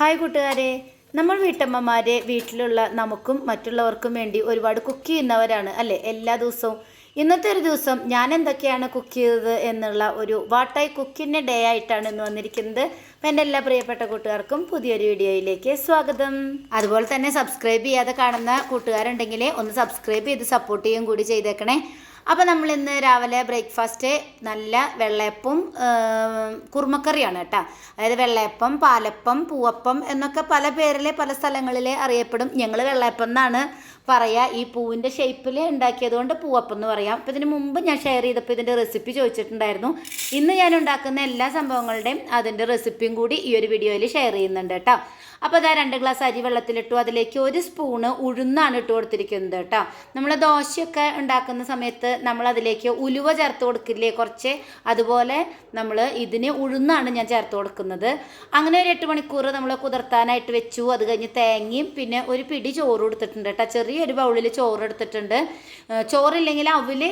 Hi കൂട്ടുകാരെ. നമ്മൾ വീട്ടമ്മമാരെ വീട്ടിലുള്ള നമുക്കും മറ്റുള്ളവർക്കും വേണ്ടി ഒരുപാട് കുക്ക് ചെയ്യുന്നവരാണ് അല്ലേ? എല്ലാ ദിവസവും. ഇന്നത്തെ ഒരു ദിവസം ഞാൻ എന്തൊക്കെയാണ് കുക്ക് ചെയ്തത് എന്നുള്ള ഒരു വാട്ടായി കുക്കിന്റെ ഡേ ആയിട്ടാണ് ഇന്ന് വന്നിരിക്കുന്നത്. അപ്പം എന്റെ എല്ലാ പ്രിയപ്പെട്ട കൂട്ടുകാർക്കും പുതിയൊരു വീഡിയോയിലേക്ക് സ്വാഗതം. അതുപോലെ തന്നെ സബ്സ്ക്രൈബ് ചെയ്യാതെ കാണുന്ന കൂട്ടുകാരുണ്ടെങ്കിൽ ഒന്ന് സബ്സ്ക്രൈബ് ചെയ്ത് സപ്പോർട്ട് ചെയ്യുകയും കൂടി ചെയ്തേക്കണേ. അപ്പോൾ നമ്മൾ ഇന്ന് രാവിലെ ബ്രേക്ക്ഫാസ്റ്റ് നല്ല വെള്ളയപ്പം കുറുമക്കറിയാണ് കേട്ടോ. അതായത് വെള്ളയപ്പം പാലപ്പം പൂവപ്പം എന്നൊക്കെ പല പേരിലെ പല സ്ഥലങ്ങളിലെ അറിയപ്പെടും. ഞങ്ങൾ വെള്ളയപ്പം എന്നാണ് പറയുക ഈ പൂവിന്റെ ഷേപ്പിൽ ഉണ്ടാക്കിയത് കൊണ്ട് പൂവപ്പം എന്ന് പറയാം. അപ്പോൾ ഇതിന് മുമ്പ് ഞാൻ ഷെയർ ചെയ്തപ്പോൾ ഇതിന്റെ റെസിപ്പി ചോദിച്ചിട്ടുണ്ടായിരുന്നു. ഇന്ന് ഞാൻ ഉണ്ടാക്കുന്ന എല്ലാ സംഭവങ്ങളുടെയും അതിന്റെ റെസിപ്പിയും കൂടി ഈ ഒരു വീഡിയോയിൽ ഷെയർ ചെയ്യുന്നുണ്ട് കേട്ടോ. അപ്പോൾ അതാ രണ്ട് ഗ്ലാസ് അരി വെള്ളത്തിലിട്ടു. അതിലേക്ക് ഒരു സ്പൂണ് ഉഴുന്നാണ് ഇട്ട് കൊടുത്തിരിക്കുന്നത് കേട്ടോ. നമ്മൾ ദോശയൊക്കെ ഉണ്ടാക്കുന്ന സമയത്ത് നമ്മൾ അതിലേക്ക് ഉലുവ ചേർത്ത് കൊടുക്കില്ലേ കുറച്ച്? അതുപോലെ നമ്മൾ ഇതിന് ഉഴുന്നാണ് ഞാൻ ചേർത്ത് കൊടുക്കുന്നത്. അങ്ങനെ ഒരു എട്ട് മണിക്കൂർ നമ്മൾ കുതിർത്താനായിട്ട് വെച്ചു. അത് കഴിഞ്ഞ് തേങ്ങയും പിന്നെ ഒരു പിടി ചോറ് കൊടുത്തിട്ടുണ്ട് കേട്ടോ. ചെറിയൊരു ബൗളിൽ ചോറ് എടുത്തിട്ടുണ്ട്. ചോറില്ലെങ്കിൽ അവിൽ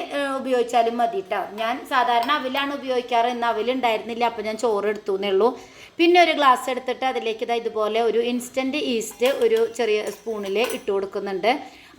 ഉപയോഗിച്ചാലും മതി കേട്ടോ. ഞാൻ സാധാരണ അവിലാണ് ഉപയോഗിക്കാറ്. ഇന്ന് അവിലുണ്ടായിരുന്നില്ല. അപ്പോൾ ഞാൻ ചോറ് എടുത്തു എന്നേ ഉള്ളൂ. പിന്നെ ഒരു ഗ്ലാസ് എടുത്തിട്ട് അതിലേക്ക് ഇതാ ഇതുപോലെ ഒരു ഇൻസ്റ്റന്റ് ഈസ്റ്റ് ഒരു ചെറിയ സ്പൂണിൽ ഇട്ട് കൊടുക്കുന്നുണ്ട്.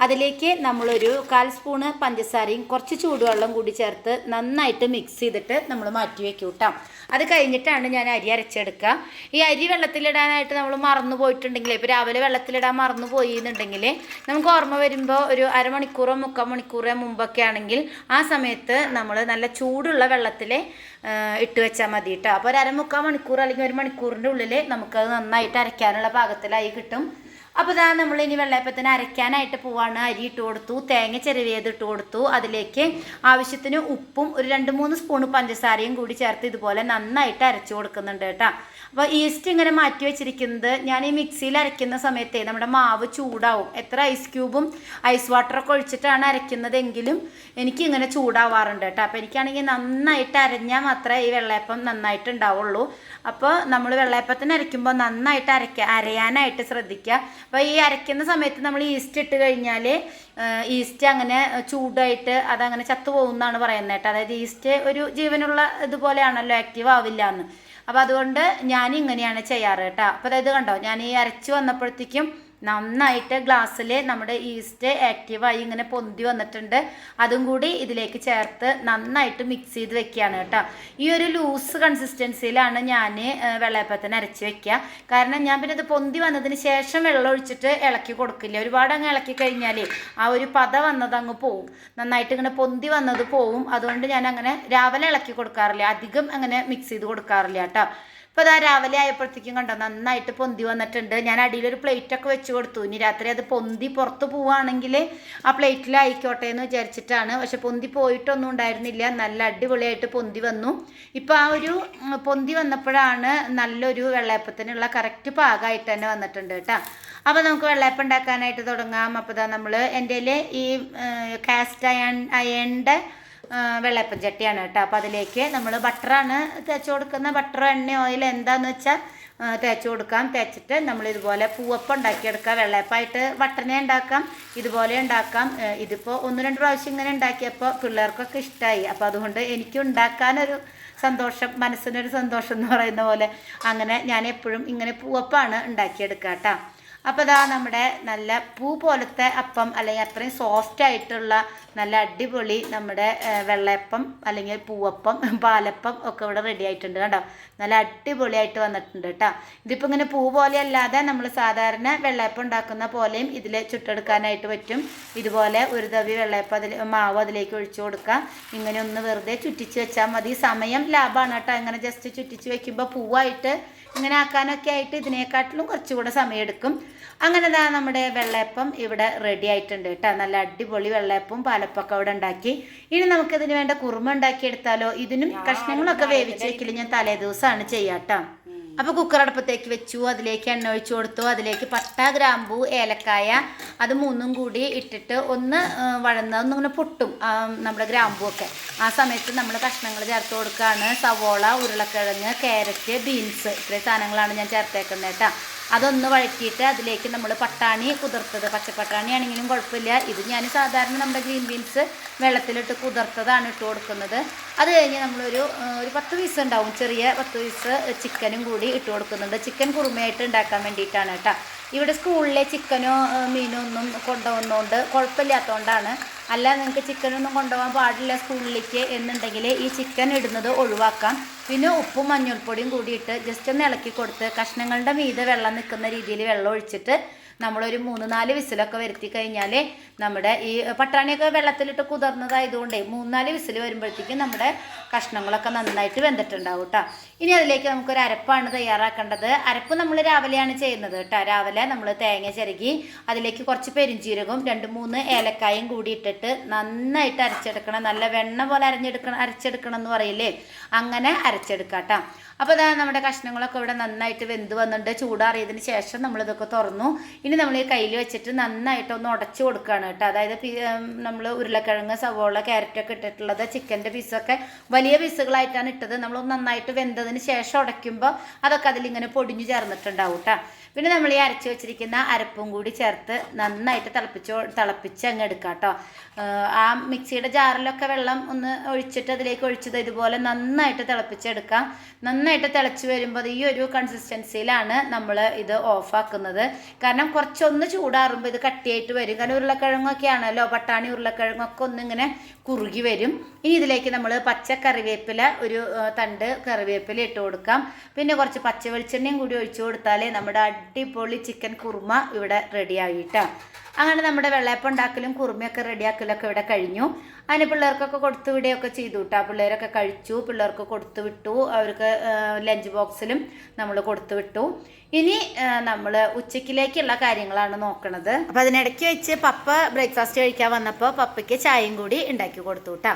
അതിലേക്ക് നമ്മളൊരു കാൽ സ്പൂണ് പഞ്ചസാരയും കുറച്ച് ചൂടുവെള്ളം കൂടി ചേർത്ത് നന്നായിട്ട് മിക്സ് ചെയ്തിട്ട് നമ്മൾ മാറ്റി വെക്കും കേട്ടോ അത് കഴിഞ്ഞിട്ടാണ് ഞാൻ അരി അരച്ചെടുക്കുക. ഈ അരി വെള്ളത്തിലിടാനായിട്ട് നമ്മൾ മറന്നു പോയിട്ടുണ്ടെങ്കിൽ ഇപ്പോൾ രാവിലെ വെള്ളത്തിലിടാൻ മറന്നു പോയി എന്നുണ്ടെങ്കിൽ നമുക്ക് ഓർമ്മ വരുമ്പോൾ ഒരു അരമണിക്കൂറോ മുക്കാൽ മണിക്കൂറോ മുമ്പൊക്കെ ആണെങ്കിൽ ആ സമയത്ത് നമ്മൾ നല്ല ചൂടുള്ള വെള്ളത്തിൽ ഇട്ട് വെച്ചാൽ മതി കേട്ടോ അപ്പോൾ ഒരു അരമുക്കാൽ മണിക്കൂർ അല്ലെങ്കിൽ ഒരു മണിക്കൂറിന്റെ ഉള്ളിൽ നമുക്കത് നന്നായിട്ട് അരയ്ക്കാനുള്ള പാകത്തിലായി കിട്ടും. അപ്പോൾ ഇതാ നമ്മൾ ഇനി വെള്ളയപ്പത്തിന് അരയ്ക്കാനായിട്ട് പോവാണ്. അരി ഇട്ട് കൊടുത്തു തേങ്ങ ചെറുവേത് ഇട്ട് കൊടുത്തു. അതിലേക്ക് ആവശ്യത്തിന് ഉപ്പും ഒരു രണ്ട് മൂന്ന് സ്പൂൺ പഞ്ചസാരയും കൂടി ചേർത്ത് ഇതുപോലെ നന്നായിട്ട് അരച്ചു കൊടുക്കുന്നുണ്ട് കേട്ടോ. അപ്പോൾ ഈസ്റ്റ് ഇങ്ങനെ മാറ്റി വെച്ചിരിക്കുന്നത് ഞാൻ ഈ മിക്സിയിൽ അരയ്ക്കുന്ന സമയത്ത് നമ്മുടെ മാവ് ചൂടാവും. എത്ര ഐസ് ക്യൂബും ഐസ് വാട്ടറൊക്കെ ഒഴിച്ചിട്ടാണ് അരയ്ക്കുന്നതെങ്കിലും എനിക്ക് ഇങ്ങനെ ചൂടാവാറുണ്ട് കേട്ടോ. അപ്പോൾ എനിക്കാണെങ്കിൽ നന്നായിട്ട് അരഞ്ഞാൽ മാത്രമേ ഈ വെള്ളയപ്പം നന്നായിട്ട് ഉണ്ടാവുള്ളൂ അപ്പോൾ നമ്മൾ വെള്ളയപ്പത്തിന് അരയ്ക്കുമ്പോൾ നന്നായിട്ട് അരയ്ക്കുക അരയാനായിട്ട് ശ്രദ്ധിക്കുക അപ്പോൾ ഈ അരയ്ക്കുന്ന സമയത്ത് നമ്മൾ ഈസ്റ്റ് ഇട്ട് കഴിഞ്ഞാൽ ഈസ്റ്റ് അങ്ങനെ ചൂടായിട്ട് അതങ്ങനെ ചത്തു പോകുമെന്നാണ് പറയുന്നത് കേട്ടോ. അതായത് ഈസ്റ്റ് ഒരു ജീവനുള്ള ഇതുപോലെയാണല്ലോ ആക്റ്റീവ് ആവില്ല എന്ന്. അപ്പോൾ അതുകൊണ്ട് ഞാൻ ഇങ്ങനെയാണ് ചെയ്യാറ് കേട്ടോ. അപ്പോൾ അതായത് കണ്ടോ ഞാൻ ഈ അരച്ച് വന്നപ്പോഴത്തേക്കും നന്നായിട്ട് ഗ്ലാസ്സിൽ നമ്മുടെ ഈസ്റ്റ് ആക്റ്റീവായി ഇങ്ങനെ പൊന്തി വന്നിട്ടുണ്ട്. അതും കൂടി ഇതിലേക്ക് ചേർത്ത് നന്നായിട്ട് മിക്സ് ചെയ്ത് വെക്കുകയാണ് കേട്ടോ. ഈ ഒരു ലൂസ് കൺസിസ്റ്റൻസിയിലാണ് ഞാൻ വെള്ളയപ്പത്തിന് അരച്ച് വെക്കുക. കാരണം ഞാൻ പിന്നെ ഇത് പൊന്തി വന്നതിന് ശേഷം വെള്ളം ഒഴിച്ചിട്ട് ഇളക്കി കൊടുക്കില്ല. ഒരുപാട് അങ്ങ് ഇളക്കി കഴിഞ്ഞാൽ ആ ഒരു പത വന്നത് അങ്ങ് പോവും. നന്നായിട്ട് ഇങ്ങനെ പൊന്തി വന്നത് പോവും. അതുകൊണ്ട് ഞാൻ അങ്ങനെ രാവിലെ ഇളക്കി കൊടുക്കാറില്ല. അധികം അങ്ങനെ മിക്സ് ചെയ്ത് കൊടുക്കാറില്ല കേട്ടോ. ഇപ്പോൾ അതാ രാവിലെ ആയപ്പോഴത്തേക്കും കണ്ടോ നന്നായിട്ട് പൊന്തി വന്നിട്ടുണ്ട്. ഞാൻ അടിയിൽ ഒരു പ്ലേറ്റ് ഒക്കെ വെച്ച് കൊടുത്തു. ഇനി രാത്രി അത് പൊന്തി പുറത്ത് പോവുകയാണെങ്കിൽ ആ പ്ലേറ്റിലായിക്കോട്ടെ എന്ന് വിചാരിച്ചിട്ടാണ്. പക്ഷെ പൊന്തി പോയിട്ടൊന്നും ഉണ്ടായിരുന്നില്ല. നല്ല അടിപൊളിയായിട്ട് പൊന്തി വന്നു. ഇപ്പോൾ ആ ഒരു പൊന്തി വന്നപ്പോഴാണ് നല്ലൊരു വെള്ളയപ്പത്തിനുള്ള കറക്റ്റ് പാകമായിട്ട് തന്നെ വന്നിട്ടുണ്ട് കേട്ടോ. അപ്പോൾ നമുക്ക് വെള്ളയപ്പം ഉണ്ടാക്കാനായിട്ട് തുടങ്ങാം. അപ്പോൾ നമ്മൾ എന്റെ ഈ കാസ്റ്റ് അയൺ അയണിന്റെ വെള്ളയപ്പം ചട്ടിയാണ് കേട്ടോ. അപ്പോൾ അതിലേക്ക് നമ്മൾ ബട്ടറാണ് തേച്ച് കൊടുക്കുന്ന. ബട്ടർ എണ്ണ ഓയിൽ എന്താന്ന് വെച്ചാൽ തേച്ച് കൊടുക്കാം. തേച്ചിട്ട് നമ്മൾ ഇതുപോലെ പൂവപ്പം ഉണ്ടാക്കിയെടുക്കാം. വെള്ളയപ്പമായിട്ട് വട്ടനെ ഉണ്ടാക്കാം. ഇതുപോലെ ഉണ്ടാക്കാം. ഇതിപ്പോൾ ഒന്ന് രണ്ട് പ്രാവശ്യം ഇങ്ങനെ ഉണ്ടാക്കിയപ്പോൾ പിള്ളേർക്കൊക്കെ ഇഷ്ടമായി അപ്പോൾ അതുകൊണ്ട് എനിക്ക് ഉണ്ടാക്കാനൊരു സന്തോഷം മനസ്സിനൊരു സന്തോഷം എന്ന് പറയുന്ന പോലെ. അങ്ങനെ ഞാൻ എപ്പോഴും ഇങ്ങനെ പൂവപ്പാണ് ഉണ്ടാക്കിയെടുക്കാം കേട്ടോ. അപ്പോൾ ഇതാ നമ്മുടെ നല്ല പൂ പോലത്തെ അപ്പം അല്ലെങ്കിൽ അത്രയും സോഫ്റ്റ് ആയിട്ടുള്ള നല്ല അടിപൊളി നമ്മുടെ വെള്ളയപ്പം അല്ലെങ്കിൽ പൂവപ്പം പാലപ്പം ഒക്കെ ഇവിടെ റെഡി ആയിട്ടുണ്ട്. കേട്ടോ നല്ല അടിപൊളിയായിട്ട് വന്നിട്ടുണ്ട് കേട്ടോ. ഇതിപ്പോൾ ഇങ്ങനെ പൂ പോലെ അല്ലാതെ നമ്മൾ സാധാരണ വെള്ളയപ്പം ഉണ്ടാക്കുന്ന പോലെയും ഇതിൽ ചുട്ടെടുക്കാനായിട്ട് പറ്റും. ഇതുപോലെ ഒരു തവി വെള്ളയപ്പം അതിൽ മാവ് അതിലേക്ക് ഒഴിച്ചു കൊടുക്കാം ഇങ്ങനെ ഒന്ന് വെറുതെ ചുറ്റിച്ച് വെച്ചാൽ മതി. സമയം ലാഭമാണ് കേട്ടോ. ഇങ്ങനെ ജസ്റ്റ് ചുറ്റിച്ച് വെക്കുമ്പോൾ പൂവായിട്ട് ഇങ്ങനെ ആക്കാനൊക്കെ ആയിട്ട് ഇതിനെക്കാട്ടിലും കുറച്ചുകൂടെ സമയമെടുക്കും അങ്ങനെ ദാ നമ്മുടെ വെള്ളയപ്പം ഇവിടെ റെഡി ആയിട്ടുണ്ട് കേട്ടോ. നല്ല അടിപൊളി വെള്ളയപ്പം പാലപ്പൊക്കെ അവിടെ ഉണ്ടാക്കി. ഇനി നമുക്കിതിന് വേണ്ട കുറുമ ഉണ്ടാക്കിയെടുത്താലോ? ഇതിനും കഷ്ണങ്ങളൊക്കെ വേവിച്ച് വെക്കില്ല? ഞാൻ തലേ ദിവസമാണ് ചെയ്യാട്ടോ അപ്പോൾ കുക്കർ അടുപ്പത്തേക്ക് വെച്ചു അതിലേക്ക് എണ്ണ ഒഴിച്ചു കൊടുത്തു അതിലേക്ക് പട്ട ഗ്രാമ്പു ഏലക്കായ അത് മൂന്നും കൂടി ഇട്ടിട്ട് ഒന്ന് വഴന്ന് ഒന്നിങ്ങനെ പൊട്ടും നമ്മുടെ ഗ്രാമ്പു ഒക്കെ. ആ സമയത്ത് നമ്മൾ കഷ്ണങ്ങൾ ചേർത്ത് കൊടുക്കുകയാണ് സവോള ഉരുളക്കിഴങ്ങ് കാരറ്റ് ബീൻസ് ഇത്രയും സാധനങ്ങളാണ് ഞാൻ ചേർത്തേക്കുന്നത് കേട്ടോ. അതൊന്ന് വഴറ്റിയിട്ട് അതിലേക്ക് നമ്മൾ പട്ടാണി കുതിർത്തത്. പച്ചപ്പട്ടാണി ആണെങ്കിലും കുഴപ്പമില്ല. ഇത് ഞാൻ സാധാരണ നമ്മുടെ ഗ്രീൻ ബീൻസ് വെള്ളത്തിലിട്ട് കുതിർത്തതാണ് ഇട്ട് കൊടുക്കുന്നത്. അത് കഴിഞ്ഞ് നമ്മളൊരു ഒരു പത്ത് പീസ് ഉണ്ടാവും. ചെറിയ പത്ത് പീസ് ചിക്കനും കൂടി ഇട്ട് കൊടുക്കുന്നുണ്ട്. ചിക്കൻ കുറുമയായിട്ട് ഉണ്ടാക്കാൻ വേണ്ടിയിട്ടാണ് കേട്ടോ. ഇവിടെ സ്കൂളിലെ ചിക്കനോ മീനോ ഒന്നും കൊണ്ടുവന്നുകൊണ്ട് കുഴപ്പമില്ലാത്തതുകൊണ്ടാണ് അല്ല നിങ്ങൾക്ക് ചിക്കനൊന്നും കൊണ്ടുപോകാൻ പാടില്ല സ്കൂളിലേക്ക് എന്നുണ്ടെങ്കിൽ ഈ ചിക്കൻ ഇടുന്നത് ഒഴിവാക്കാം. പിന്നെ ഉപ്പും മഞ്ഞൾപ്പൊടിയും കൂടിയിട്ട് ജസ്റ്റ് ഒന്ന് ഇളക്കി കൊടുത്ത് കഷ്ണങ്ങളുടെ മീതെ വെള്ളം നിൽക്കുന്ന രീതിയിൽ വെള്ളം ഒഴിച്ചിട്ട് നമ്മളൊരു മൂന്ന് നാല് വിസിലൊക്കെ വരുത്തി കഴിഞ്ഞാൽ നമ്മുടെ ഈ പട്ടാണിയൊക്കെ വെള്ളത്തിലിട്ട് കുതിർന്നതായതുകൊണ്ട് മൂന്ന് നാല് വിസിൽ വരുമ്പോഴത്തേക്കും നമ്മുടെ കഷ്ണങ്ങളൊക്കെ നന്നായിട്ട് വെന്തിട്ടുണ്ടാവും കേട്ടോ ഇനി അതിലേക്ക് നമുക്കൊരു അരപ്പാണ് തയ്യാറാക്കേണ്ടത്. അരപ്പ് നമ്മൾ രാവിലെയാണ് ചെയ്യുന്നത് കേട്ടോ രാവിലെ നമ്മൾ തേങ്ങ ചിരകി അതിലേക്ക് കുറച്ച് പെരിഞ്ചീരകവും രണ്ട് മൂന്ന് ഏലക്കായും കൂടി ഇട്ടിട്ട് നന്നായിട്ട് അരച്ചെടുക്കണം. നല്ല വെണ്ണ പോലെ അരഞ്ഞെടുക്കണം അരച്ചെടുക്കണം എന്ന് പറയില്ലേ? അങ്ങനെ അരച്ചെടുക്കാട്ടോ. അപ്പോൾ ഇതാ നമ്മുടെ കഷ്ണങ്ങളൊക്കെ ഇവിടെ നന്നായിട്ട് വെന്ത് വന്നിട്ട് ചൂടാറിയതിന് ശേഷം നമ്മളിതൊക്കെ തുറന്നു. ഇനി നമ്മൾ ഈ കയ്യിൽ വെച്ചിട്ട് നന്നായിട്ട് ഒന്ന് ഉടച്ചു കൊടുക്കുകയാണ് കേട്ടോ. അതായത് നമ്മൾ ഉരുളക്കിഴങ്ങ് സവോള ക്യാരറ്റൊക്കെ ഇട്ടിട്ടുള്ളത് ചിക്കന്റെ പീസൊക്കെ വലിയ പീസുകളായിട്ടാണ് ഇട്ടത്. നമ്മൾ നന്നായിട്ട് വെന്തതിന് ശേഷം ഉടയ്ക്കുമ്പോൾ അതൊക്കെ അതിലിങ്ങനെ പൊടിഞ്ഞു ചേർന്നിട്ടുണ്ടാവും കേട്ടോ. പിന്നെ നമ്മൾ ഈ അരച്ച് വെച്ചിരിക്കുന്ന അരപ്പും കൂടി ചേർത്ത് നന്നായിട്ട് തിളപ്പിച്ചോ തിളപ്പിച്ച് അങ്ങ് എടുക്കാം കേട്ടോ. ആ മിക്സിയുടെ ജാറിലൊക്കെ വെള്ളം ഒന്ന് ഒഴിച്ചിട്ട് അതിലേക്ക് ഒഴിച്ചത് ഇതുപോലെ നന്നായിട്ട് തിളപ്പിച്ചെടുക്കാം. നന്നായിട്ട് തിളച്ച് വരുമ്പോൾ ഈ ഒരു കൺസിസ്റ്റൻസിയിലാണ് നമ്മൾ ഇത് ഓഫാക്കുന്നത് കാരണം കുറച്ചൊന്ന് ചൂടാറുമ്പോൾ ഇത് കട്ടിയായിട്ട് വരും. കാരണം ഉരുളക്കിഴങ്ങൊക്കെ ആണല്ലോ പട്ടാണി ഉരുളക്കിഴങ്ങൊക്കെ ഒന്നിങ്ങനെ കുറുകി വരും. ഇനി ഇതിലേക്ക് നമ്മൾ പച്ച കറിവേപ്പില ഒരു തണ്ട് കറിവേപ്പില ഇട്ട് കൊടുക്കാം. പിന്നെ കുറച്ച് പച്ച വെളിച്ചെണ്ണയും കൂടി ഒഴിച്ചു കൊടുത്താലേ നമ്മുടെ അടിപൊളി ചിക്കൻ കുറുമ ഇവിടെ റെഡി ആയിട്ടാ. അങ്ങനെ നമ്മുടെ വെള്ളയപ്പം ഉണ്ടാക്കലും കുറുമയൊക്കെ റെഡിയാക്കലൊക്കെ ഇവിടെ കഴിഞ്ഞു. അതിന് പിള്ളേർക്കൊക്കെ കൊടുത്തു വിടുകയൊക്കെ ചെയ്തു കേട്ടോ പിള്ളേരൊക്കെ കഴിച്ചു പിള്ളേർക്ക് കൊടുത്തു വിട്ടു. അവർക്ക് ലഞ്ച് ബോക്സിലും നമ്മൾ കൊടുത്തു വിട്ടു. ഇനി നമ്മൾ ഉച്ചക്കിലേക്കുള്ള കാര്യങ്ങളാണ് നോക്കണത്. അപ്പം അതിനിടയ്ക്ക് വെച്ച് പപ്പ ബ്രേക്ക്ഫാസ്റ്റ് കഴിക്കാൻ വന്നപ്പോൾ പപ്പയ്ക്ക് ചായയും കൂടി ഉണ്ടാക്കി കൊടുത്തു കേട്ടോ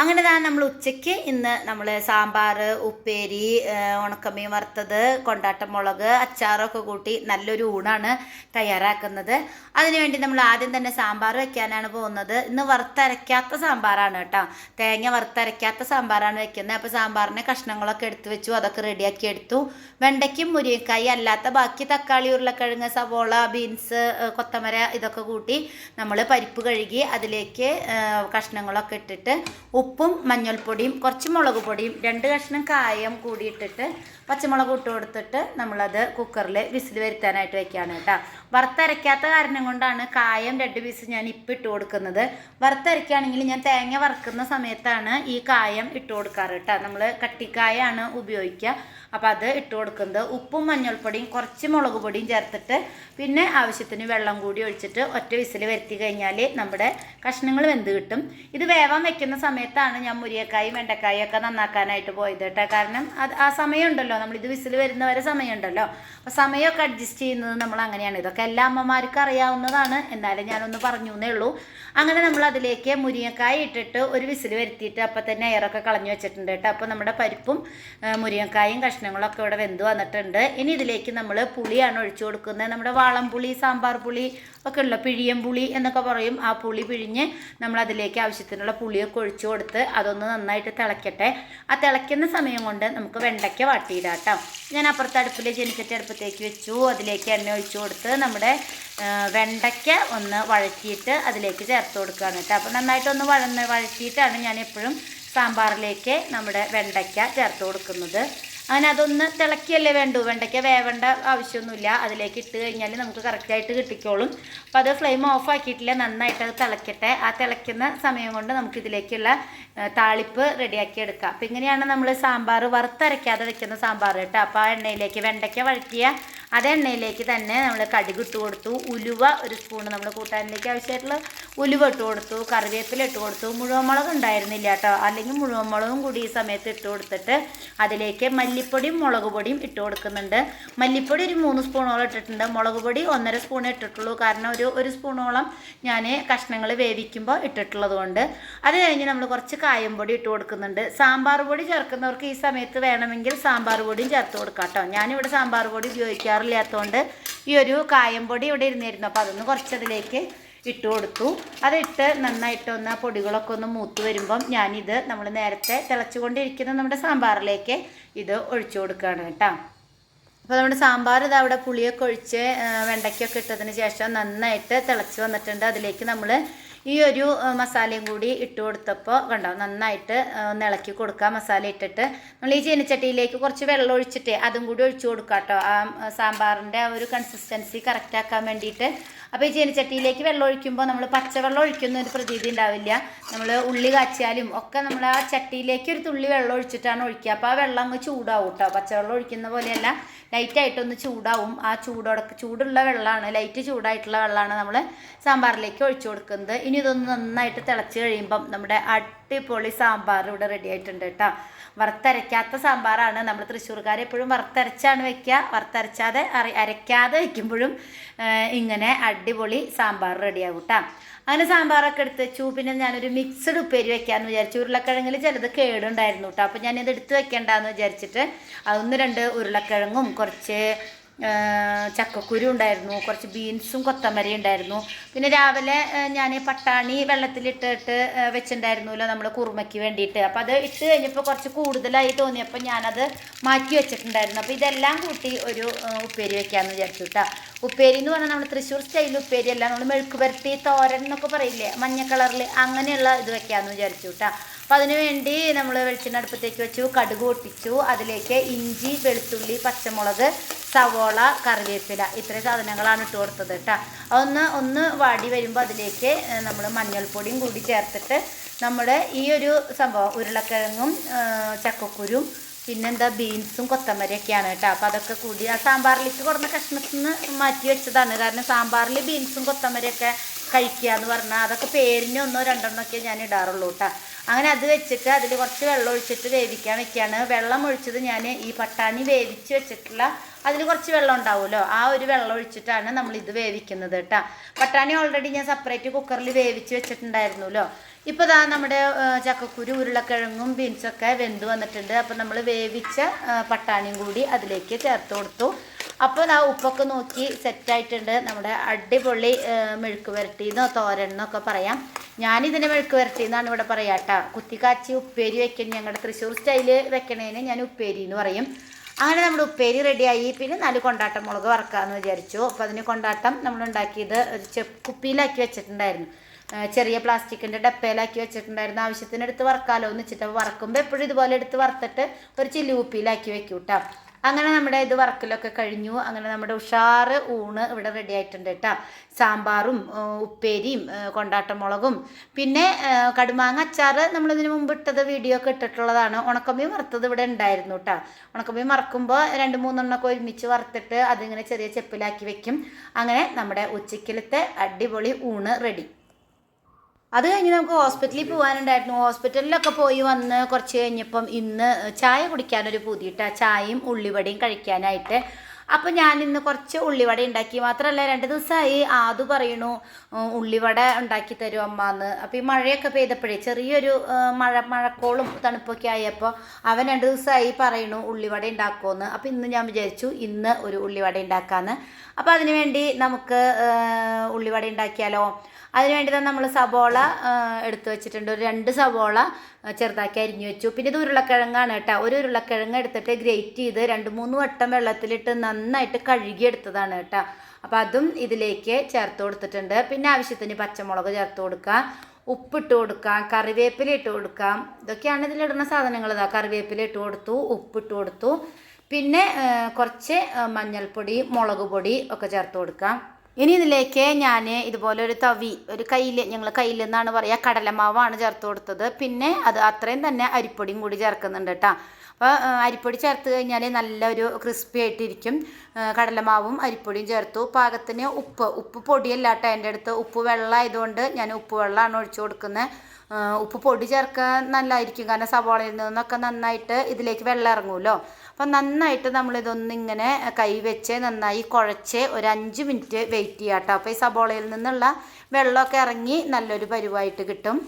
അങ്ങനെ താ നമ്മൾ ഉച്ചയ്ക്ക് ഇന്ന് നമ്മൾ സാമ്പാർ ഉപ്പേരി ഉണക്കമീൻ വറുത്തത് കൊണ്ടാട്ടമുളക് അച്ചാറൊക്കെ കൂട്ടി നല്ലൊരു ഊണാണ് തയ്യാറാക്കുന്നത്. അതിനുവേണ്ടി നമ്മൾ ആദ്യം തന്നെ സാമ്പാർ വെക്കാനാണ് പോകുന്നത്. ഇന്ന് വറുത്തരയ്ക്കാത്ത സാമ്പാറാണ് കേട്ടോ. തേങ്ങ വറുത്തരയ്ക്കാത്ത സാമ്പാറാണ് വെക്കുന്നത്. അപ്പോൾ സാമ്പാറിനെ കഷ്ണങ്ങളൊക്കെ എടുത്ത് വെച്ചു അതൊക്കെ റെഡിയാക്കി എടുത്തു. വെണ്ടയ്ക്കും മുരിങ്ങക്കായി അല്ലാത്ത ബാക്കി തക്കാളി ഉരുളക്കിഴങ്ങ് സവോള ബീൻസ് കൊത്തമര ഇതൊക്കെ കൂട്ടി നമ്മൾ പരിപ്പ് കഴുകി അതിലേക്ക് കഷ്ണങ്ങളൊക്കെ ഇട്ടിട്ട് ഉപ്പും മഞ്ഞൾപ്പൊടിയും കുറച്ച് മുളക് പൊടിയും രണ്ട് കഷ്ണം കായം കൂടിയിട്ടിട്ട് പച്ചമുളക് ഇട്ട് കൊടുത്തിട്ട് നമ്മളത് കുക്കറിൽ വിസിൽ വരുത്താനായിട്ട് വെക്കുകയാണ് കേട്ടോ. വറുത്തരയ്ക്കാത്ത കാരണം കൊണ്ടാണ് കായം രണ്ട് പീസ് ഞാൻ ഇപ്പം ഇട്ട് കൊടുക്കുന്നത്. വറുത്തരയ്ക്കുകയാണെങ്കിൽ ഞാൻ തേങ്ങ വറുക്കുന്ന സമയത്താണ് ഈ കായം ഇട്ട് കൊടുക്കാറ് കേട്ടോ. നമ്മൾ കട്ടിക്കായാണ് ഉപയോഗിക്കുക. അപ്പോൾ അത് ഇട്ട് കൊടുക്കുന്നത്. ഉപ്പും മഞ്ഞൾപ്പൊടിയും കുറച്ച് മുളക് പൊടിയും ചേർത്തിട്ട് പിന്നെ ആവശ്യത്തിന് വെള്ളം കൂടി ഒഴിച്ചിട്ട് ഒറ്റ വിസിൽ വരുത്തി കഴിഞ്ഞാൽ നമ്മുടെ കഷ്ണങ്ങൾ വെന്ത് കിട്ടും. ഇത് വേവാൻ വെക്കുന്ന സമയത്താണ് ഞാൻ മുരിയക്കായും വെണ്ടക്കായും ഒക്കെ നന്നാക്കാനായിട്ട് പോയത് കേട്ടോ. കാരണം അത് ആ സമയമുണ്ടല്ലോ നമ്മൾ ഇത് വിസിൽ വരുന്നവരെ സമയമുണ്ടല്ലോ അപ്പോൾ സമയമൊക്കെ അഡ്ജസ്റ്റ് ചെയ്യുന്നത് നമ്മൾ അങ്ങനെയാണ്. ഇതൊക്കെ എല്ലാ അമ്മമാർക്കും അറിയാവുന്നതാണ്. എന്നാലും ഞാനൊന്ന് പറഞ്ഞു എന്നേ ഉള്ളൂ. അങ്ങനെ നമ്മൾ അതിലേക്ക് മുരിങ്ങക്കായ ഇട്ടിട്ട് ഒരു വിസിൽ വരുത്തിയിട്ട് അപ്പം തന്നെ എയറൊക്കെ കളഞ്ഞു വെച്ചിട്ടുണ്ട് കേട്ടോ. അപ്പോൾ നമ്മുടെ പരിപ്പും മുരിങ്ങക്കായും കഷ്ണങ്ങളൊക്കെ ഇവിടെ വെന്ത് വന്നിട്ടുണ്ട്. ഇനി ഇതിലേക്ക് നമ്മൾ പുളിയാണ് ഒഴിച്ചു കൊടുക്കുന്നത്. നമ്മുടെ വാളം പുളി സാമ്പാർ പുളി ഒക്കെ ഉള്ള പിഴിയൻ പുളി എന്നൊക്കെ പറയും. ആ പുളി പിഴിഞ്ഞ് നമ്മൾ അതിലേക്ക് ആവശ്യത്തിനുള്ള പുളിയൊക്കെ ഒഴിച്ചു കൊടുത്ത് അതൊന്ന് നന്നായിട്ട് തിളയ്ക്കട്ടെ ആ തിളയ്ക്കുന്ന സമയം കൊണ്ട് നമുക്ക് വെണ്ടയ്ക്ക വാട്ടിയിടാം കേട്ടോ. ഞാൻ അപ്പുറത്തെ അടുപ്പിൽ ജനിച്ചിട്ട് അടുപ്പത്തേക്ക് വെച്ചു. അതിലേക്ക് എണ്ണ ഒഴിച്ചു കൊടുത്ത് നമ്മുടെ വെണ്ടയ്ക്ക ഒന്ന് വഴറ്റിയിട്ട് അതിലേക്ക് ചേർത്ത് കൊടുക്കുകയാണ് കേട്ടോ. അപ്പോൾ നന്നായിട്ടൊന്ന് വഴന്ന് വഴറ്റിയിട്ടാണ് ഞാൻ എപ്പോഴും സാമ്പാറിലേക്ക് നമ്മുടെ വെണ്ടയ്ക്ക ചേർത്ത് കൊടുക്കുന്നത്. അങ്ങനെ അതൊന്ന് തിളക്കിയല്ലേ വേണ്ടൂ? വെണ്ടയ്ക്ക വേവേണ്ട ആവശ്യമൊന്നുമില്ല. അതിലേക്ക് ഇട്ട് കഴിഞ്ഞാൽ നമുക്ക് കറക്റ്റായിട്ട് കിട്ടിക്കോളും. അപ്പോൾ അത് ഫ്ലെയിം ഓഫ് ആക്കിയിട്ടില്ല. നന്നായിട്ട് അത് തിളക്കട്ടെ. ആ തിളയ്ക്കുന്ന സമയം കൊണ്ട് നമുക്ക് ഇതിലേക്കുള്ള ആ, താളിപ്പ് റെഡിയാക്കി എടുക്കാം. അപ്പോൾ ഇങ്ങനെയാണ് നമ്മൾ സാമ്പാർ വറുത്തരയ്ക്കാതെ വെക്കുന്ന സാമ്പാർ കേട്ടോ. അപ്പോൾ ആ എണ്ണയിലേക്ക് വെണ്ടയ്ക്ക വഴറ്റിയ അതേ എണ്ണയിലേക്ക് തന്നെ നമ്മൾ കടുക് ഇട്ട് കൊടുത്തു. ഉലുവ ഒരു സ്പൂൺ നമ്മൾ കൂട്ടാനിലേക്ക് ആവശ്യമായിട്ടുള്ള ഉലുവ ഇട്ട് കൊടുത്തു. കറിവേപ്പില ഇട്ട് കൊടുത്തു. മുഴുവൻ മുളക് ഉണ്ടായിരുന്നില്ല കേട്ടോ. അല്ലെങ്കിൽ മുഴുവൻ മുളകും കൂടി ഈ സമയത്ത് ഇട്ട് കൊടുത്തിട്ട് അതിലേക്ക് മല്ലിപ്പൊടിയും മുളക് പൊടിയും ഇട്ട് കൊടുക്കുന്നുണ്ട്. മല്ലിപ്പൊടി ഒരു മൂന്ന് സ്പൂണോളം ഇട്ടിട്ടുണ്ട്. മുളക് പൊടി ഒന്നര സ്പൂൺ ഇട്ടിട്ടുള്ളൂ. കാരണം ഒരു ഒരു സ്പൂണോളം ഞാൻ കഷ്ണങ്ങൾ വേവിക്കുമ്പോൾ ഇട്ടിട്ടുള്ളതുകൊണ്ട് അത് കഴിഞ്ഞ് നമ്മൾ കുറച്ച് കായം പൊടി ഇട്ട് കൊടുക്കുന്നുണ്ട്. സാമ്പാർ പൊടി ചേർക്കുന്നവർക്ക് ഈ സമയത്ത് വേണമെങ്കിൽ സാമ്പാർ പൊടിയും ചേർത്ത് കൊടുക്കാം കേട്ടോ. ഞാനിവിടെ സാമ്പാർ പൊടി ഉപയോഗിക്കാറില്ലാത്തതുകൊണ്ട് ഈ ഒരു കായംപൊടി ഇവിടെ ഇരുന്നിരുന്നു. അപ്പോൾ അതൊന്ന് കുറച്ചതിലേക്ക് ഇട്ട് കൊടുത്തു. അതിട്ട് നന്നായിട്ട് ഒന്ന് പൊടികളൊക്കെ ഒന്ന് മൂത്ത് വരുമ്പം ഞാനിത് നമ്മൾ നേരത്തെ തിളച്ചുകൊണ്ടിരിക്കുന്ന നമ്മുടെ സാമ്പാറിലേക്ക് ഇത് ഒഴിച്ചു കൊടുക്കുകയാണ് കേട്ടോ. അപ്പോൾ നമ്മുടെ സാമ്പാർ ഇത് അവിടെ പുളിയൊക്കെ ഒഴിച്ച് വെണ്ടയ്ക്കൊക്കെ ഇട്ടതിന് ശേഷം നന്നായിട്ട് തിളച്ച് വന്നിട്ടുണ്ട്. അതിലേക്ക് നമ്മൾ ഈ ഒരു മസാലയും കൂടി ഇട്ട് കൊടുത്തപ്പോൾ കണ്ടോ നന്നായിട്ട് ഒന്ന് ഇളക്കി കൊടുക്കുക മസാല ഇട്ടിട്ട്. നമ്മൾ ഈ ചീനച്ചട്ടിയിലേക്ക് കുറച്ച് വെള്ളം ഒഴിച്ചിട്ട് അതും കൂടി ഒഴിച്ചു കൊടുക്കുക കേട്ടോ ആ സാമ്പാറിന്റെ ആ ഒരു കൺസിസ്റ്റൻസി കറക്റ്റ് ആക്കാൻ വേണ്ടിയിട്ട്. അപ്പോൾ ഈ ചീനച്ചട്ടിയിലേക്ക് വെള്ളം ഒഴിക്കുമ്പോൾ നമ്മൾ പച്ചവെള്ളം ഒഴിക്കുന്ന ഒരു പ്രതീതി ഉണ്ടാവില്ല. നമ്മൾ ഉള്ളി കാച്ചിയാലും ഒക്കെ നമ്മൾ ആ ചട്ടിയിലേക്ക് ഒരു തുള്ളി വെള്ളം ഒഴിച്ചിട്ടാണ് ഒഴിക്കുക. അപ്പോൾ ആ വെള്ളം അങ്ങ് ചൂടാവും കേട്ടോ പച്ചവെള്ളം ഒഴിക്കുന്ന പോലെയല്ല. ലൈറ്റായിട്ടൊന്ന് ചൂടാവും. ആ ചൂടോടെ ചൂടുള്ള വെള്ളമാണ് ലൈറ്റ് ചൂടായിട്ടുള്ള വെള്ളമാണ് നമ്മൾ സാമ്പാറിലേക്ക് ഒഴിച്ചു കൊടുക്കുന്നത്. ഇനി ഇതൊന്ന് നന്നായിട്ട് തിളച്ച് കഴിയുമ്പം നമ്മുടെ അടിപൊളി സാമ്പാർ ഇവിടെ റെഡി ആയിട്ടുണ്ട് കേട്ടോ വറുത്തരയ്ക്കാത്ത സാമ്പാറാണ്. നമ്മൾ തൃശ്ശൂർക്കാർ എപ്പോഴും വറുത്തരച്ചാണ് വെക്കുക വറുത്തരച്ചാതെ അര അരയ്ക്കാതെ വെക്കുമ്പോഴും ഇങ്ങനെ അടിപൊളി സാമ്പാർ റെഡിയാകും കേട്ടോ അങ്ങനെ സാമ്പാറൊക്കെ എടുത്ത് വെച്ചു. പിന്നെ ഞാനൊരു മിക്സഡ് ഉപ്പേരി വെക്കാമെന്ന് വിചാരിച്ചു. ഉരുളക്കിഴങ്ങിൽ ചിലത് കേടുണ്ടായിരുന്നു കേട്ടോ അപ്പോൾ ഞാനിത് എടുത്ത് വെക്കേണ്ടെന്ന് വിചാരിച്ചിട്ട് അതൊന്ന് രണ്ട് ഉരുളക്കിഴങ്ങും കുറച്ച് ചക്കക്കുരു ഉണ്ടായിരുന്നു കുറച്ച് ബീൻസും കൊത്തമരി ഉണ്ടായിരുന്നു. പിന്നെ രാവിലെ ഞാൻ പട്ടാണി വെള്ളത്തിലിട്ടിട്ട് വെച്ചിട്ടുണ്ടായിരുന്നല്ലോ നമ്മൾ കുറുമയ്ക്ക് വേണ്ടിയിട്ട്. അപ്പോൾ അത് ഇട്ട് കഴിഞ്ഞപ്പോൾ കുറച്ച് കൂടുതലായി തോന്നിയപ്പോൾ ഞാനത് മാറ്റി വെച്ചിട്ടുണ്ടായിരുന്നു. അപ്പോൾ ഇതെല്ലാം കൂട്ടി ഒരു ഉപ്പേരി വെക്കാമെന്ന് വിചാരിച്ചു കേട്ടോ ഉപ്പേരി എന്ന് പറഞ്ഞാൽ നമ്മൾ തൃശ്ശൂർ സ്റ്റൈൽ ഉപ്പേരി അല്ല നമ്മൾ മെഴുക്ക് പുരട്ടി തോരൻ എന്നൊക്കെ പറയില്ലേ മഞ്ഞ കളറിൽ അങ്ങനെയുള്ള ഇത് വെക്കാമെന്ന് വിചാരിച്ചു കേട്ടോ അപ്പം അതിന് വേണ്ടി നമ്മൾ വെളിച്ചെണ്ണ അടുപ്പത്തേക്ക് വെച്ചു കടുക് പൊട്ടിച്ചു. അതിലേക്ക് ഇഞ്ചി വെളുത്തുള്ളി പച്ചമുളക് സവോള കറിവേപ്പില ഇത്രയും സാധനങ്ങളാണ് ഇട്ട് കൊടുത്തത് കേട്ടോ. അതൊന്ന് ഒന്ന് വാടി വരുമ്പോൾ അതിലേക്ക് നമ്മൾ മഞ്ഞൾപ്പൊടിയും കൂടി ചേർത്തിട്ട് നമ്മുടെ ഈ ഒരു സംഭവം ഉരുളക്കിഴങ്ങും ചക്കക്കുരും പിന്നെന്താ ബീൻസും കൊത്തമരിയൊക്കെയാണ് കേട്ടോ. അപ്പോൾ അതൊക്കെ കൂടി ആ സാമ്പാറിലേക്ക് കുറഞ്ഞ കഷ്ണത്തിൽ നിന്ന് മാറ്റി വെച്ചതാണ്. കാരണം സാമ്പാറിൽ ബീൻസും കൊത്തമരിയൊക്കെ കഴിക്കുക എന്ന് പറഞ്ഞാൽ അതൊക്കെ പേരിന് ഒന്നോ രണ്ടെണ്ണോ ഒക്കെ ഞാൻ ഇടാറുള്ളൂ കേട്ടോ അങ്ങനെ അത് വെച്ചിട്ട് അതിൽ കുറച്ച് വെള്ളം ഒഴിച്ചിട്ട് വേവിക്കാൻ വെക്കുകയാണ് വെള്ളം ഒഴിച്ചത് ഞാൻ ഈ പട്ടാണി വേവിച്ച് വെച്ചിട്ടുള്ള അതിൽ കുറച്ച് വെള്ളം ഉണ്ടാവുമല്ലോ ആ ഒരു വെള്ളം ഒഴിച്ചിട്ടാണ് നമ്മൾ ഇത് വേവിക്കുന്നത് കേട്ടോ പട്ടാണി ഓൾറെഡി ഞാൻ സെപ്പറേറ്റ് കുക്കറിൽ വേവിച്ച് വെച്ചിട്ടുണ്ടായിരുന്നല്ലോ. ഇപ്പോൾ ഇതാ നമ്മുടെ ചക്കക്കുരു ഉരുളക്കിഴങ്ങും ബീൻസൊക്കെ വെന്ത് വന്നിട്ടുണ്ട്. അപ്പോൾ നമ്മൾ വേവിച്ച പട്ടാണിയും കൂടി അതിലേക്ക് ചേർത്ത് കൊടുത്തു. അപ്പോൾ ആ ഉപ്പൊക്കെ നോക്കി സെറ്റായിട്ടുണ്ട് നമ്മുടെ അടിപൊളി മെഴുക്ക് വരട്ടിന്നോ തോരനെന്നൊക്കെ പറയാം. ഞാനിതിനെ മെഴുക്ക് വരട്ടി എന്നാണ് ഇവിടെ പറയാം കേട്ടോ കുത്തിക്കാച്ചി ഉപ്പേരി വെക്കും ഞങ്ങളുടെ തൃശ്ശൂർ സ്റ്റൈൽ വെക്കണേന് ഞാൻ ഉപ്പേരി എന്ന് പറയും. അങ്ങനെ നമ്മുടെ ഉപ്പേരി റെഡിയായി പിന്നെ നാല് കൊണ്ടാട്ടം മുളക് വറക്കാമെന്ന് വിചാരിച്ചു. അപ്പോൾ അതിന് കൊണ്ടാട്ടം നമ്മൾ ഉണ്ടാക്കിയത് ഒരു ചെ- കുപ്പിയിലാക്കി വെച്ചിട്ടുണ്ടായിരുന്നു. ചെറിയ പ്ലാസ്റ്റിക്കിന്റെ ഡപ്പയിലാക്കി വെച്ചിട്ടുണ്ടായിരുന്നു. ആവശ്യത്തിനെടുത്ത് വറക്കാലോ എന്ന് വെച്ചിട്ട് വറക്കുമ്പോൾ എപ്പോഴും ഇതുപോലെ എടുത്ത് വറുത്തിട്ട് ഒരു ചില്ലി കുപ്പിയിലാക്കി വെക്കും കേട്ടോ അങ്ങനെ നമ്മുടെ ഇത് വർക്കിലൊക്കെ കഴിഞ്ഞു. അങ്ങനെ നമ്മുടെ ഉഷാറ് ഊണ് ഇവിടെ റെഡി ആയിട്ടുണ്ട് കേട്ടോ സാമ്പാറും ഉപ്പേരിയും കൊണ്ടാട്ടമുളകും പിന്നെ കടുമാങ്ങ അച്ചാറ് നമ്മളിതിന് മുമ്പ് ഇട്ടത് വീഡിയോ ഒക്കെ ഇട്ടിട്ടുള്ളതാണ്. ഉണക്കമീൻ വറുത്തത് ഇവിടെ ഉണ്ടായിരുന്നു കേട്ടോ ഉണക്കമീൻ വറക്കുമ്പോൾ രണ്ട് മൂന്നെണ്ണമൊക്കെ ഒരുമിച്ച് വറുത്തിട്ട് അതിങ്ങനെ ചെറിയ ചെപ്പിലാക്കി വെക്കും. അങ്ങനെ നമ്മുടെ ഉച്ചക്കിലത്തെ അടിപൊളി ഊണ് റെഡി അത് കഴിഞ്ഞ് നമുക്ക് ഹോസ്പിറ്റലിൽ പോകാനുണ്ടായിരുന്നു ഹോസ്പിറ്റലിലൊക്കെ പോയി വന്ന് കുറച്ച് കഴിഞ്ഞപ്പം ഇന്ന് ചായ കുടിക്കാനൊരു പുതിയിട്ട ചായയും ഉള്ളിവടയും കഴിക്കാനായിട്ട്. അപ്പം ഞാൻ ഇന്ന് കുറച്ച് ഉള്ളിവട ഉണ്ടാക്കി. മാത്രമല്ല രണ്ട് ദിവസമായി ആദു പറയണു ഉള്ളിവട ഉണ്ടാക്കി തരും അമ്മ എന്ന് അപ്പോൾ ഈ മഴയൊക്കെ പെയ്തപ്പോഴേ ചെറിയൊരു മഴ മഴക്കോളും തണുപ്പൊക്കെ ആയപ്പോൾ അവൻ രണ്ട് ദിവസമായി പറയണു ഉള്ളിവട ഉണ്ടാക്കുമെന്ന് അപ്പോൾ ഇന്ന് ഞാൻ വിചാരിച്ചു ഇന്ന് ഒരു ഉള്ളിവട ഉണ്ടാക്കാമെന്ന് അപ്പോൾ അതിനുവേണ്ടി നമുക്ക് ഉള്ളിവട ഉണ്ടാക്കിയാലോ? അതിനുവേണ്ടി തന്നെ നമ്മൾ സബോള എടുത്തു വെച്ചിട്ടുണ്ട്. ഒരു രണ്ട് സബോള ചെറുതാക്കി അരിഞ്ഞു വെച്ചു. പിന്നെ ഇത് ഉരുളക്കിഴങ്ങാണ് കേട്ടോ. ഒരു ഉരുളക്കിഴങ്ങ് എടുത്തിട്ട് ഗ്രേറ്റ് ചെയ്ത് രണ്ട് മൂന്ന് വട്ടം വെള്ളത്തിലിട്ട് നന്നായിട്ട് കഴുകിയെടുത്തതാണ് കേട്ടോ. അപ്പോൾ അതും ഇതിലേക്ക് ചേർത്ത് കൊടുത്തിട്ടുണ്ട്. പിന്നെ ആവശ്യത്തിന് പച്ചമുളക് ചേർത്ത് കൊടുക്കുക. ഉപ്പിട്ട് കൊടുക്കാം കറിവേപ്പില ഇട്ട് കൊടുക്കാം ഇതൊക്കെയാണ് ഇതിലിടുന്ന സാധനങ്ങൾ ഇതാ. കറിവേപ്പില ഇട്ട് കൊടുത്തു ഉപ്പിട്ട് കൊടുത്തു. പിന്നെ കുറച്ച് മഞ്ഞൾപ്പൊടി മുളക് പൊടി ഒക്കെ ചേർത്ത് കൊടുക്കാം ഇനി ഇതിലേക്ക് ഞാൻ ഇതുപോലെ ഒരു തവി ഒരു കയ്യിൽ ഞങ്ങൾ കയ്യിൽ നിന്നാണ് പറയുക കടലമാവാണ് ചേർത്ത് കൊടുത്തത്. പിന്നെ അത് അത്രയും തന്നെ അരിപ്പൊടിയും കൂടി ചേർക്കുന്നുണ്ട് കേട്ടോ അപ്പോൾ അരിപ്പൊടി ചേർത്ത് കഴിഞ്ഞാൽ നല്ലൊരു ക്രിസ്പി ആയിട്ടിരിക്കും. കടലമാവും അരിപ്പൊടിയും ചേർത്തു. പാകത്തിന് ഉപ്പ് ഉപ്പ് പൊടിയല്ല കേട്ടോ എന്റെ അടുത്ത് ഉപ്പ് വെള്ളമായതുകൊണ്ട് ഞാൻ ഉപ്പ് വെള്ളമാണ് ഒഴിച്ചു കൊടുക്കുന്നത് ഉപ്പ് പൊടി ചേർക്കാൻ നല്ലതായിരിക്കും കാരണം സവാളയിൽ നിന്നൊക്കെ നന്നായിട്ട് ഇതിലേക്ക് വെള്ളം ഇറങ്ങുമല്ലോ. അപ്പം നന്നായിട്ട് നമ്മളിതൊന്നിങ്ങനെ കൈ വെച്ച് നന്നായി കുഴച്ച് ഒരു അഞ്ച് മിനിറ്റ് വെയിറ്റ് ചെയ്യാം കേട്ടോ. അപ്പോൾ ഈ സബോളയിൽ നിന്നുള്ള വെള്ളമൊക്കെ ഇറങ്ങി നല്ലൊരു പരുവായിട്ട് കിട്ടും.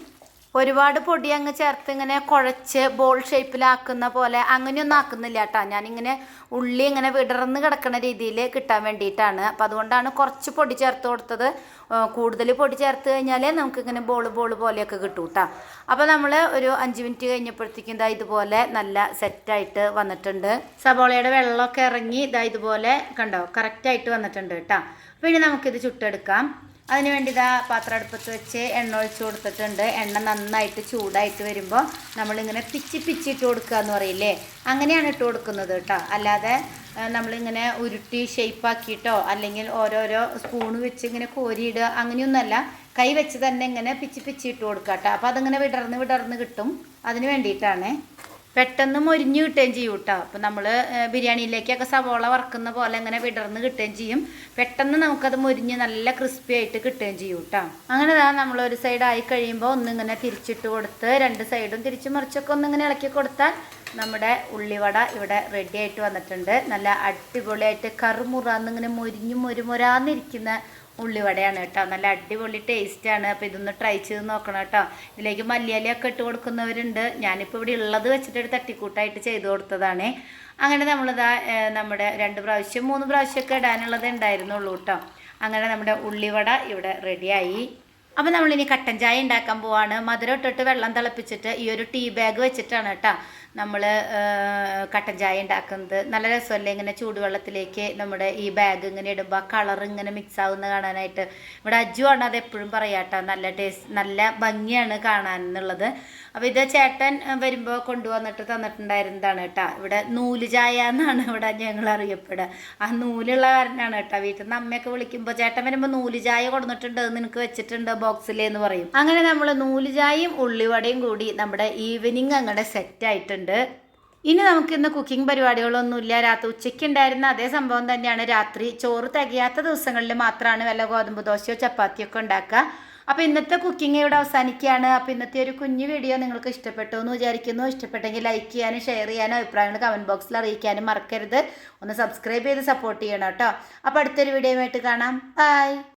ഒരുപാട് പൊടി അങ്ങ് ചേർത്ത് ഇങ്ങനെ കുഴച്ച് ബോൾ ഷേപ്പിലാക്കുന്ന പോലെ അങ്ങനെയൊന്നും ആക്കുന്നില്ല കേട്ടോ. ഞാനിങ്ങനെ ഉള്ളി ഇങ്ങനെ വിടർന്ന് കിടക്കുന്ന രീതിയിൽ കിട്ടാൻ വേണ്ടിയിട്ടാണ്. അപ്പോൾ അതുകൊണ്ടാണ് കുറച്ച് പൊടി ചേർത്ത് കൊടുത്തത്. കൂടുതൽ പൊടി ചേർത്ത് കഴിഞ്ഞാൽ നമുക്കിങ്ങനെ ബോൾ ബോൾ പോലെയൊക്കെ കിട്ടും കേട്ടോ അപ്പോൾ നമ്മൾ ഒരു അഞ്ച് മിനിറ്റ് കഴിഞ്ഞപ്പോഴത്തേക്കും ഇതാ ഇതുപോലെ നല്ല സെറ്റായിട്ട് വന്നിട്ടുണ്ട്. സബോളയുടെ വെള്ളമൊക്കെ ഇറങ്ങി ഇതാ ഇതുപോലെ കണ്ടോ കറക്റ്റായിട്ട് വന്നിട്ടുണ്ട് കേട്ടോ. അപ്പോൾ ഇനി നമുക്കിത് ചുട്ടെടുക്കാം. അതിന് വേണ്ടി ഇതാ പാത്രം അടുപ്പത്ത് വെച്ച് എണ്ണ ഒഴിച്ച് കൊടുത്തിട്ടുണ്ട്. എണ്ണ നന്നായിട്ട് ചൂടായിട്ട് വരുമ്പോൾ നമ്മളിങ്ങനെ പിച്ചി പിച്ചി ഇട്ട് കൊടുക്കുക എന്ന് പറയില്ലേ? അങ്ങനെയാണ് ഇട്ട് കൊടുക്കുന്നത് കേട്ടോ. അല്ലാതെ നമ്മളിങ്ങനെ ഉരുട്ടി ഷേപ്പാക്കിയിട്ടോ അല്ലെങ്കിൽ ഓരോരോ സ്പൂൺ വെച്ച് ഇങ്ങനെ കോരിയിടുക അങ്ങനെയൊന്നുമല്ല. കൈ വെച്ച് തന്നെ ഇങ്ങനെ പിച്ച് പിച്ച് ഇട്ട് കൊടുക്കുക കേട്ടോ അപ്പോൾ അതിങ്ങനെ വിടർന്ന് വിടർന്ന് കിട്ടും. അതിന് വേണ്ടിയിട്ടാണ്. പെട്ടെന്ന് മൊരിഞ്ഞ് കിട്ടുകയും ചെയ്യും കേട്ടോ അപ്പം നമ്മൾ ബിരിയാണിയിലേക്കൊക്കെ സവോള വറക്കുന്ന പോലെ ഇങ്ങനെ വിടർന്ന് കിട്ടുകയും ചെയ്യും. പെട്ടെന്ന് നമുക്കത് മൊരിഞ്ഞ് നല്ല ക്രിസ്പി ആയിട്ട് കിട്ടുകയും ചെയ്യും കേട്ടോ അങ്ങനെ ദാ നമ്മൾ ഒരു സൈഡ് ആയി കഴിയുമ്പോൾ ഒന്നിങ്ങനെ തിരിച്ചിട്ട് കൊടുത്ത് രണ്ട് സൈഡും തിരിച്ചു മറിച്ചൊക്കെ ഒന്നിങ്ങനെ ഇളക്കി കൊടുത്താൽ നമ്മുടെ ഉള്ളിവട ഇവിടെ റെഡി ആയിട്ട് വന്നിട്ടുണ്ട്. നല്ല അടിപൊളിയായിട്ട് കറുമുറാന്നിങ്ങനെ മുരിഞ്ഞു മുരുമുരാന്നിരിക്കുന്ന ഉള്ളിവടയാണ് കേട്ടോ. നല്ല അടിപൊളി ടേസ്റ്റാണ് അപ്പോൾ ഇതൊന്ന് ട്രൈ ചെയ്ത് നോക്കണം കേട്ടോ. ഇതിലേക്ക് മല്ലിയാലിയൊക്കെ ഇട്ട് കൊടുക്കുന്നവരുണ്ട്. ഞാനിപ്പോൾ ഇവിടെ ഉള്ളത് വെച്ചിട്ട് ഒരു തട്ടിക്കൂട്ടായിട്ട് ചെയ്തു കൊടുത്തതാണ്. അങ്ങനെ നമ്മളിതാ നമ്മുടെ രണ്ട് പ്രാവശ്യം മൂന്ന് പ്രാവശ്യമൊക്കെ ഇടാനുള്ളത് ഉണ്ടായിരുന്നുള്ളൂ കേട്ടോ. അങ്ങനെ നമ്മുടെ ഉള്ളിവട ഇവിടെ റെഡിയായി അപ്പോൾ നമ്മളിനി കട്ടൻ ചായ ഉണ്ടാക്കാൻ പോവാണ്. മധുരം ഇട്ടിട്ട് വെള്ളം തിളപ്പിച്ചിട്ട് ഈ ഒരു ടീ ബാഗ് വെച്ചിട്ടാണ് കേട്ടോ നമ്മൾ കട്ടൻ ചായ ഉണ്ടാക്കുന്നത്. നല്ല രസമല്ലേ ഇങ്ങനെ ചൂടുവെള്ളത്തിലേക്ക് നമ്മുടെ ഈ ബാഗ് ഇങ്ങനെ ഇടുമ്പോൾ കളർ ഇങ്ങനെ മിക്സ് ആവുന്ന കാണാനായിട്ട്. ഇവിടെ അജ്ജു ആണ് അത് എപ്പോഴും പറയാട്ടോ നല്ല ടേസ്റ്റ് നല്ല ഭംഗിയാണ് കാണാൻ എന്നുള്ളത്. അപ്പോൾ ഇത് ചേട്ടൻ വരുമ്പോൾ കൊണ്ടുവന്നിട്ട് തന്നിട്ടുണ്ടായിരുന്നതാണ് കേട്ടോ. ഇവിടെ നൂൽ ചായ എന്നാണ് ഇവിടെ ഞങ്ങൾ അറിയപ്പെടുക. ആ നൂലുള്ള കാരനാണ് കേട്ടോ വീട്ടിൽ നിന്ന് അമ്മയൊക്കെ വിളിക്കുമ്പോൾ ചേട്ടൻ വരുമ്പോൾ നൂൽ ചായ കൊടുത്തിട്ടുണ്ട് നിനക്ക് വെച്ചിട്ടുണ്ട് ബോക്സിൽ എന്ന് പറയും. അങ്ങനെ നമ്മൾ നൂൽ ചായയും ഉള്ളിവടയും കൂടി നമ്മുടെ ഈവനിങ് അങ്ങനെ സെറ്റ് ആയിട്ടുണ്ട്. ഇനി നമുക്ക് ഇന്ന് കുക്കിംഗ് പരിപാടികളൊന്നുമില്ല. രാത്രി ഉച്ചയ്ക്ക് ഉണ്ടായിരുന്ന അതേ സംഭവം തന്നെയാണ്. രാത്രി ചോറ് തികയാത്ത ദിവസങ്ങളിൽ മാത്രമാണ് വല്ല ഗോതമ്പ് ദോശയോ ചപ്പാത്തിയോ ഒക്കെ ഉണ്ടാക്കുക. അപ്പോൾ ഇന്നത്തെ കുക്കിംഗ് ഇവിടെ അവസാനിക്കുകയാണ്? അപ്പോൾ ഇന്നത്തെ ഒരു കുഞ്ഞു വീഡിയോ നിങ്ങൾക്ക് ഇഷ്ടപ്പെട്ടു എന്ന് വിചാരിക്കുന്നു. ഇഷ്ടപ്പെട്ടെങ്കിൽ ലൈക്ക് ചെയ്യാനും ഷെയർ ചെയ്യാനും അഭിപ്രായങ്ങൾ കമന്റ് ബോക്സിൽ അറിയിക്കാനും മറക്കരുത്. ഒന്ന് സബ്സ്ക്രൈബ് ചെയ്ത് സപ്പോർട്ട് ചെയ്യണം കേട്ടോ. അപ്പോൾ അടുത്തൊരു ആയിട്ട് കാണാം. ബൈ